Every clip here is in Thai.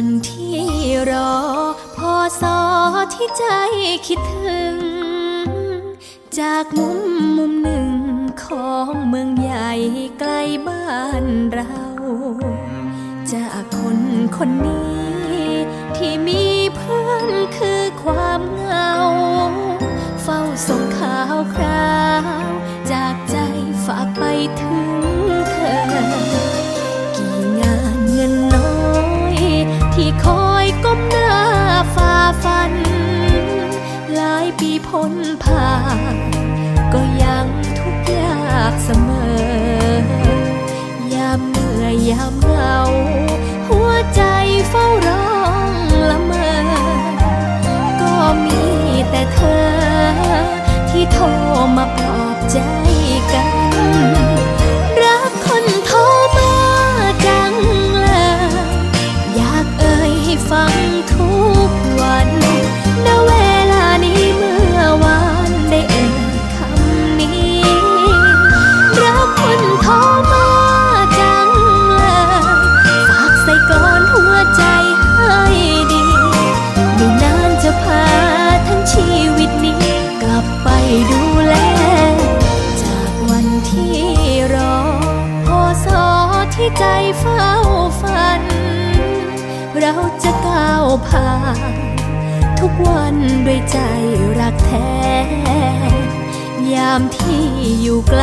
วันที่รอ พอสอที่ใจคิดถึง จากมุมมุมหนึ่งของเมืองใหญ่ใกล้บ้านเรา จากคนคนนี้ ที่มีเพื่อนคือความเหงา เฝ้าส่งข่าวคราว จากใจฝากไปถึง พ้นผ่านก็ยังทุกข์ยากเสมอยามเหนื่อยยามเหงา หัวใจเฝ้าร้องละเมอ ก็มีแต่เธอที่โทรมาปลอบใจ ใจเฝ้าฝัน เราจะก้าวผ่าน ทุกวันด้วยใจรักแท้ ยามที่อยู่ไกล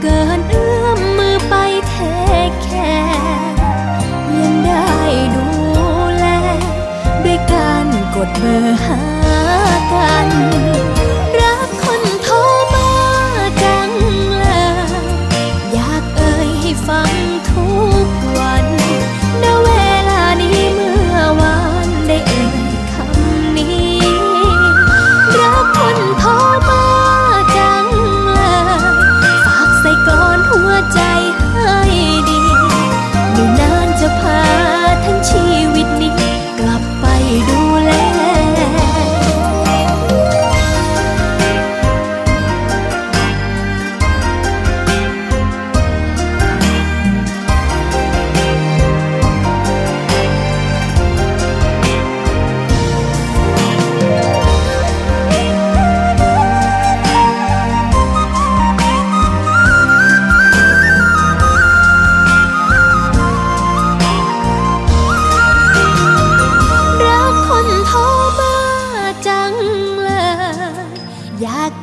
เกินเอื้อมมือไปเทแค่ยังได้ดูแล ด้วยการกดเบอร์หากัน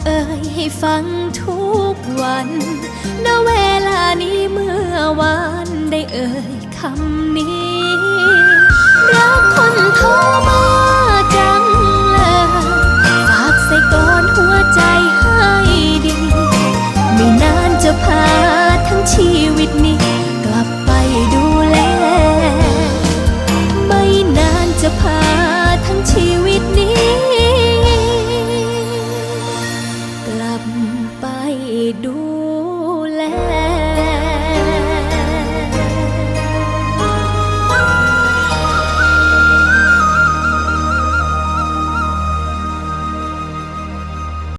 เอ่ยให้ฟังทุกวันณเวลานี้เมื่อวานได้เอ่ยคำนี้ đua